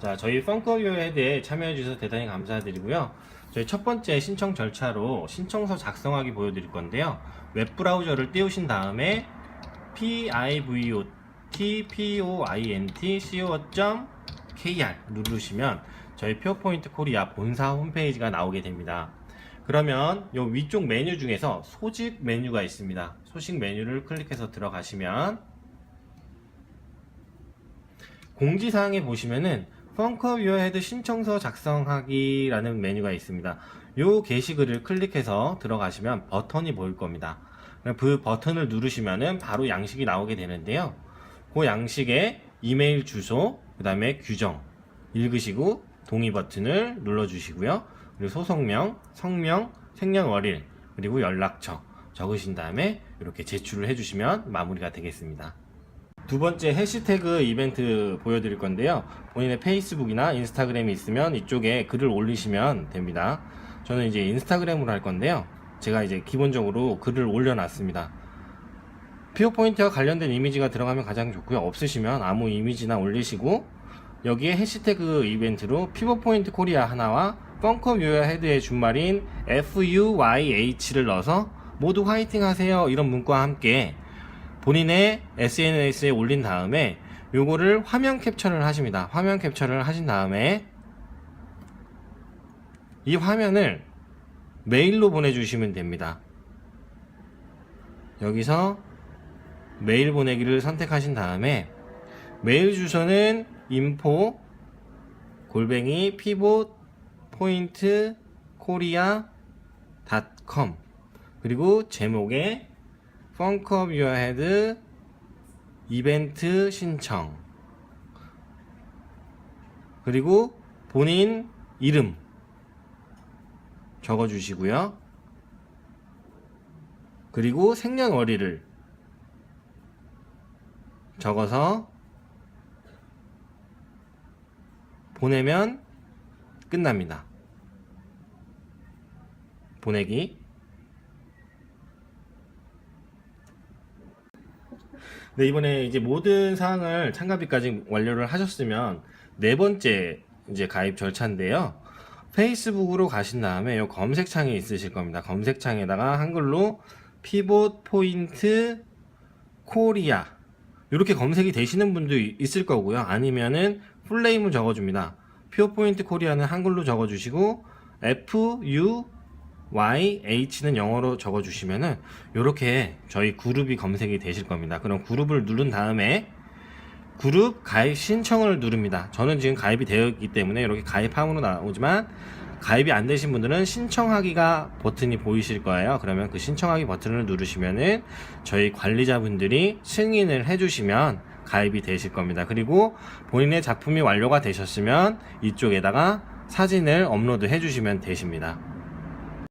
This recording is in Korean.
자, 저희 펑커뷰 헤드에 참여해 주셔서 대단히 감사드리고요. 저희 첫 번째 신청 절차로 신청서 작성하기 보여드릴 건데요. 웹브라우저를 띄우신 다음에 pivot.point.co.kr 누르시면 저희 퓨어포인트 코리아 본사 홈페이지가 나오게 됩니다. 그러면 요 위쪽 메뉴 중에서 소식 메뉴가 있습니다. 소식 메뉴를 클릭해서 들어가시면 공지사항에 보시면은 펑커 뷰어 헤드 신청서 작성하기라는 메뉴가 있습니다. 요 게시글을 클릭해서 들어가시면 버튼이 보일 겁니다. 그 버튼을 누르시면은 바로 양식이 나오게 되는데요. 그 양식에 이메일 주소, 그 다음에 규정 읽으시고 동의 버튼을 눌러주시고요. 그리고 소속명, 성명, 생년월일, 그리고 연락처 적으신 다음에 이렇게 제출을 해주시면 마무리가 되겠습니다. 두 번째 해시태그 이벤트 보여드릴 건데요. 본인의 페이스북이나 인스타그램이 있으면 이쪽에 글을 올리시면 됩니다. 저는 이제 인스타그램으로 할 건데요. 제가 이제 기본적으로 글을 올려놨습니다. 피어 포인트와 관련된 이미지가 들어가면 가장 좋고요. 없으시면 아무 이미지나 올리시고 여기에 해시태그 이벤트로 피버 포인트 코리아 하나와 펑커 뷰어 헤드의 준말인 FUYH를 넣어서 모두 화이팅 하세요. 이런 문구와 함께 본인의 SNS에 올린 다음에 요거를 화면 캡처를 하십니다. 화면 캡처를 하신 다음에 이 화면을 메일로 보내주시면 됩니다. 여기서 메일 보내기를 선택하신 다음에 메일 주소는 info 골뱅이 포인트 코리아 닷컴 그리고 제목에 펑크업 유어 헤드 이벤트 신청 그리고 본인 이름 적어 주시고요. 그리고 생년월일을 적어서 보내면 끝납니다. 보내기. 네, 이번에 이제 모든 사항을 참가비까지 완료를 하셨으면 네 번째 이제 가입 절차인데요. 페이스북으로 가신 다음에 요 검색창이 있으실 겁니다. 검색창에다가 한글로 피봇 포인트 코리아 이렇게 검색이 되시는 분도 이- 있을 거고요. 아니면은 풀네임을 적어줍니다. 퓨어 포인트 코리아는 한글로 적어주시고 F U Y H는 영어로 적어주시면은 이렇게 저희 그룹이 검색이 되실 겁니다. 그럼 그룹을 누른 다음에 그룹 가입 신청을 누릅니다. 저는 지금 가입이 되어 있기 때문에 이렇게 가입함으로 나오지만 가입이 안 되신 분들은 신청하기가 버튼이 보이실 거예요. 그러면 그 신청하기 버튼을 누르시면은 저희 관리자분들이 승인을 해주시면 가입이 되실 겁니다. 그리고 본인의 작품이 완료가 되셨으면 이쪽에다가 사진을 업로드 해주시면 되십니다.